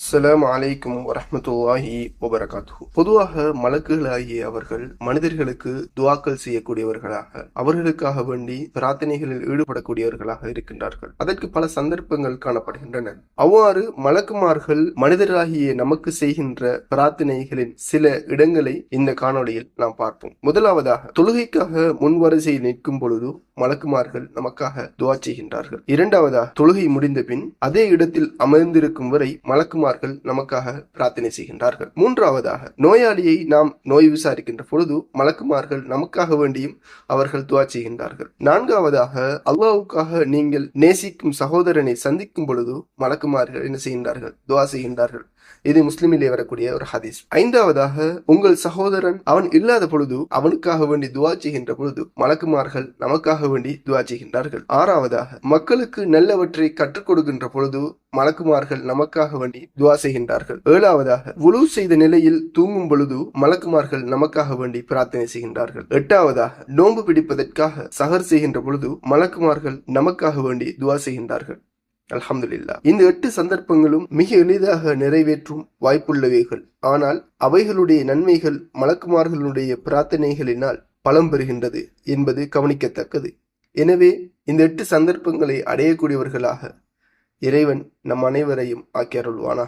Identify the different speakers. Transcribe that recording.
Speaker 1: அஸ்ஸலாமு அலைக்கும் வரமத்துல்லாஹி வபரகாத்துஹு. பொதுவாக மலக்குகளாகிய அவர்கள் மனிதர்களுக்கு துவாக்கள் செய்யக்கூடியவர்களாக அவர்களுக்காக வேண்டி பிரார்த்தனைகளில் ஈடுபடக்கூடியவர்களாக இருக்கின்றார்கள். அதற்கு பல சந்தர்ப்பங்கள் காணப்படுகின்றன. அவ்வாறு மலக்குமார்கள் மனிதராகிய நமக்கு செய்கின்ற பிரார்த்தனைகளின் சில இடங்களை இந்த காணொளியில் நாம் பார்ப்போம். முதலாவதாக தொழுகைக்காக முன்வரிசையில் நிற்கும் பொழுது மலக்குமார்கள் நமக்காக துவா செய்கின்றார்கள். இரண்டாவதாக தொழுகை முடிந்த பின் அதே இடத்தில் அமர்ந்திருக்கும் வரை மலக்குமார்கள் நமக்காக பிரார்த்தனை செய்கின்றார்கள். மூன்றாவதாக நோயாளியை நாம் நோய் விசாரிக்கின்ற பொழுது மலக்குமார்கள் நமக்காக வேண்டியும் அவர்கள் துவா செய்கின்றார்கள். நான்காவதாக அல்லாவுக்காக நீங்கள் நேசிக்கும் சகோதரனை சந்திக்கும் பொழுது மலக்குமார்கள் என்ன செய்கின்றார்கள்? துவா செய்கின்றார்கள். இது முஸ்லிமிலே வரக்கூடிய ஒரு ஹதீஸ். ஐந்தாவதாக உங்கள் சகோதரன் அவன் இல்லாத பொழுது அவனுக்காக வேண்டி துவா செய்கின்ற பொழுது மலக்குமார்கள் நமக்காக வேண்டி துவா செய்கின்றார்கள். ஆறாவதாக மக்களுக்கு நல்லவற்றை கற்றுக் கொடுக்கின்ற பொழுது மலக்குமார்கள் நமக்காக வேண்டி துவா செய்கின்றார்கள். ஏழாவதாக உழு செய்த நிலையில் தூங்கும் பொழுது மலக்குமார்கள் நமக்காக வேண்டி பிரார்த்தனை செய்கின்றார்கள். எட்டாவதாக நோன்பு பிடிப்பதற்காக சகர் செய்கின்ற பொழுது மலக்குமார்கள் நமக்காக வேண்டி துவா செய்கின்றார்கள். அல்ஹம்துல்லா இந்த எட்டு சந்தர்ப்பங்களும் மிக எளிதாக நிறைவேற்றும் வாய்ப்புள்ளவைகள். ஆனால் அவைகளுடைய நன்மைகள் மலக்குமார்களுடைய பிரார்த்தனைகளினால் பலம் பெறுகின்றது என்பது கவனிக்கத்தக்கது. எனவே இந்த எட்டு சந்தர்ப்பங்களை அடையக்கூடியவர்களாக இறைவன் நம் அனைவரையும் ஆக்கியருள்வானா